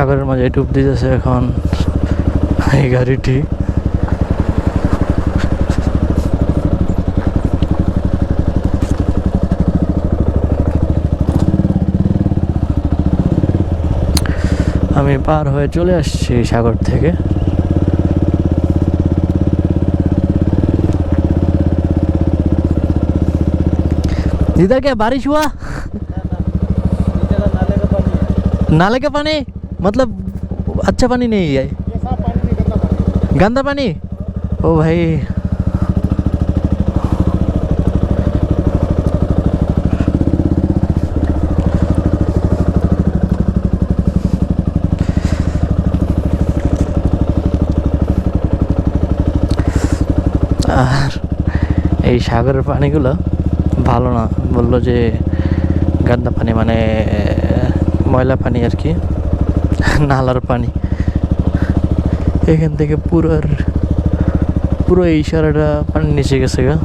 সাগরের মাঝে ডুব দিতেছে এখন এই গাড়িটি আমি পার হয়ে চলে আসছি সাগর থেকে इधर क्या बारिश हुआ नाले का पानी मतलब अच्छा पानी नहीं है गंदा पानी ओ भाई আর এই সাগরের পানিগুলো ভালো না বললো যে গান্দা পানি মানে ময়লা পানি আর কি নালার পানি। এখান থেকে পুরো পুরো এই ইশারাটা পানির নিচে গেছে গা।